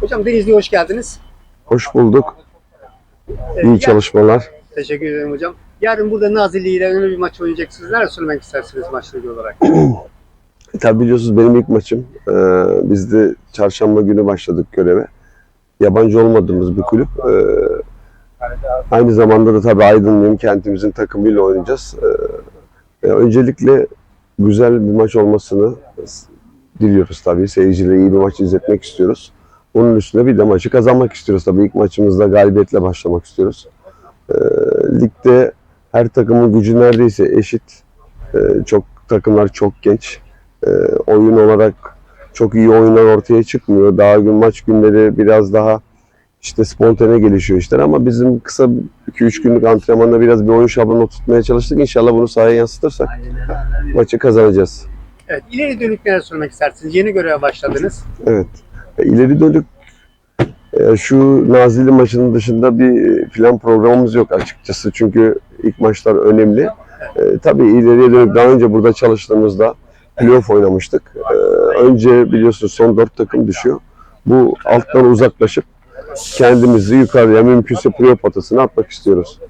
Hocam Denizli'ye hoş geldiniz. Hoş bulduk. Ee, İyi çalışmalar. Teşekkür ederim hocam. Yarın burada Nazilli ile önemli bir maç oynayacaksınız. Neler söylemek istersiniz maçla ilgili olarak? Tabii biliyorsunuz benim ilk maçım. Ee, biz de çarşamba günü başladık göreve. Yabancı olmadığımız bir kulüp. Ee, aynı zamanda da tabii Aydınlıyım kentimizin takımıyla oynayacağız. Ee, e, öncelikle güzel bir maç olmasını diliyoruz tabii. Seyircilere iyi bir maç izletmek istiyoruz. Onun üstüne bir de maçı kazanmak istiyoruz tabii. İlk maçımızda galibiyetle başlamak istiyoruz. Ee, ligde her takımın gücü neredeyse eşit. Ee, çok takımlar çok genç. Ee, oyun olarak çok iyi oyunlar ortaya çıkmıyor. Daha gün maç günleri biraz daha işte spontane gelişiyor işler ama bizim kısa 2-3 günlük antrenmanda biraz bir oyun şablonu tutmaya çalıştık. İnşallah bunu sahaya yansıtırsak maçı kazanacağız. Evet, ileri dönük neler söylemek istersiniz? Yeni göreve başladınız. Evet. E, İleri dönük e, şu Nazilli maçının dışında bir plan programımız yok açıkçası. Çünkü ilk maçlar önemli. E, tabii ileriye dönük daha önce burada çalıştığımızda playoff oynamıştık. E, önce biliyorsunuz son dört takım düşüyor. Bu alttan uzaklaşıp kendimizi yukarıya mümkünse playoff potasına atmak istiyoruz.